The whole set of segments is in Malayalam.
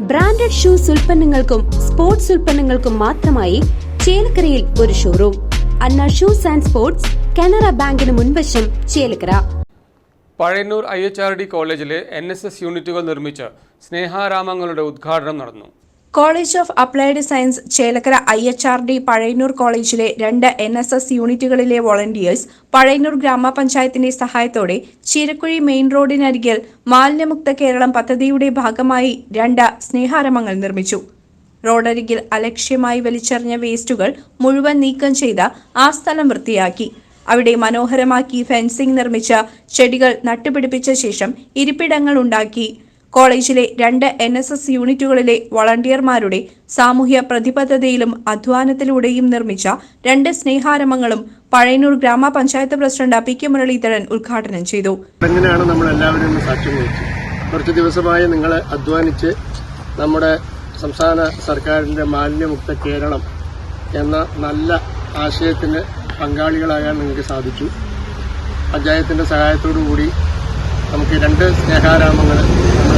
ബ്രാൻഡഡ് ഷൂസ് ഉൽപ്പന്നങ്ങൾക്കും സ്പോർട്സ് ഉൽപ്പന്നങ്ങൾക്കും മാത്രമായി ചേലക്കരയിൽ ഒരു showroom Anna shoes and sports Canara ബാങ്കിന് മുൻവശം Chelakkara. Pazhayannur I H R D കോളേജിലെ എൻ എസ് എസ് യൂണിറ്റുകൾ നിർമ്മിച്ച് സ്നേഹാരാമങ്ങളുടെ ഉദ്ഘാടനം നടന്നു. College of applied science Chelakkara I H R D Pazhayannur കോളേജിലെ രണ്ട് എൻ എസ് എസ് യൂണിറ്റുകളിലെ വോളണ്ടിയേഴ്സ് പഴയന്നൂർ ഗ്രാമപഞ്ചായത്തിന്റെ സഹായത്തോടെ ചീരക്കുഴി മെയിൻ റോഡിനരികിൽ മാലിന്യമുക്ത കേരളം പദ്ധതിയുടെ ഭാഗമായി രണ്ട് സ്നേഹാരമങ്ങൾ നിർമ്മിച്ചു. റോഡരികിൽ അലക്ഷ്യമായി വലിച്ചെറിഞ്ഞ വേസ്റ്റുകൾ മുഴുവൻ നീക്കം ചെയ്ത് ആ സ്ഥലം വൃത്തിയാക്കി. അവിടെ മനോഹരമാക്കി ഫെൻസിംഗ് നിർമ്മിച്ച ചെടികൾ നട്ടുപിടിപ്പിച്ച ശേഷം ഇരിപ്പിടങ്ങൾ ഉണ്ടാക്കി. കോളേജിലെ രണ്ട് എൻ എസ് എസ് യൂണിറ്റുകളിലെ വളണ്ടിയർമാരുടെ സാമൂഹ്യ പ്രതിബദ്ധതയിലും അധ്വാനത്തിലൂടെയും നിർമ്മിച്ച രണ്ട് സ്നേഹാരമങ്ങളും പഴയന്നൂർ ഗ്രാമപഞ്ചായത്ത് പ്രസിഡന്റ് പി കെ മുരളീധരൻ ഉദ്ഘാടനം ചെയ്തു. എങ്ങനെയാണ് നമ്മൾ എല്ലാവരും സാക്ഷ്യം വഹിച്ചത്? കുറച്ച് ദിവസമായി നിങ്ങൾ അധ്വാനിച്ച് നമ്മുടെ സംസ്ഥാന സർക്കാരിന്റെ മാലിന്യമുക്ത കേരളം എന്ന നല്ല ആശയത്തിന് പങ്കാളികളാകാൻ നിങ്ങൾക്ക് സാധിച്ചു. പഞ്ചായത്തിന്റെ സഹായത്തോടു കൂടി നമുക്ക് രണ്ട് സ്നേഹാരാമങ്ങൾ നമ്മൾ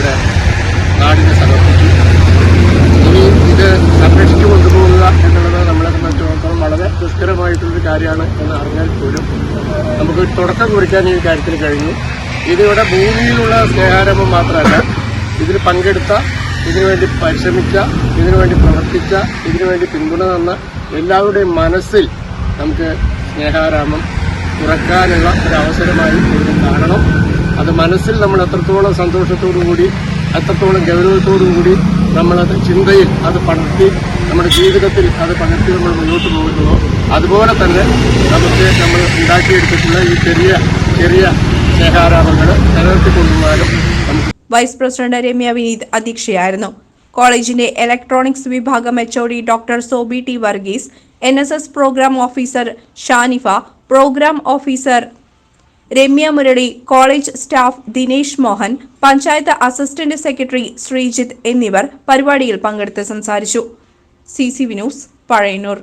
ഇന്നിവിടെ നാടിന് സമർപ്പിച്ചു. ഇനി ഇത് സംരക്ഷിച്ചു കൊണ്ടുപോകുക എന്നുള്ളത് നമ്മളെ സംബന്ധിച്ചിടത്തോളം വളരെ ദുഷ്കരമായിട്ടുള്ളൊരു കാര്യമാണ് എന്ന് അറിഞ്ഞാൽ പോലും നമുക്ക് തുടക്കം കുറിക്കാൻ ഈ കാര്യത്തിൽ കഴിഞ്ഞു. ഇതിവിടെ ഭൂമിയിലുള്ള സ്നേഹാരംഭം മാത്രമല്ല ഇതിൽ പങ്കെടുത്ത ഇതിനുവേണ്ടി പരിശ്രമിച്ച ഇതിനുവേണ്ടി പ്രവർത്തിച്ച ഇതിനുവേണ്ടി പിന്തുണ തന്ന എല്ലാവരുടെയും മനസ്സിൽ നമുക്ക് സ്നേഹാരാമം തുറക്കാനുള്ള ഒരു അവസരമായി ഇതിനെ കാണണം. അത് മനസ്സിൽ നമ്മൾ എത്രത്തോളം സന്തോഷത്തോടു കൂടി എത്രത്തോളം ഗൗരവത്തോടു കൂടി നമ്മളത് ചിന്തയിൽ അത് പകർത്തി നമ്മുടെ ജീവിതത്തിൽ അത് പകർത്തി നമ്മൾ മുന്നോട്ട് പോകുന്നു അതുപോലെ തന്നെ നമുക്ക് നമ്മൾ ഉണ്ടാക്കിയെടുത്തിട്ടുള്ള ഈ ചെറിയ ചെറിയ സ്നേഹാരാമങ്ങൾ നിലനിർത്തി കൊണ്ടുപോകാനും വൈസ് പ്രസിഡന്റ് രമ്യ വിനീത് അധ്യക്ഷയായിരുന്നു. കോളേജിന്റെ ഇലക്ട്രോണിക്സ് വിഭാഗം HOD doctor Sobi T Varghese N programme officer Shanifa programme officer Ramya Murali college staff Dinesh Mohan panchayat assistant secretary Sreejith എന്നിവർ പരിപാടിയിൽ പങ്കെടുത്ത് സംസാരിച്ചു. C C V news Pazhayannur.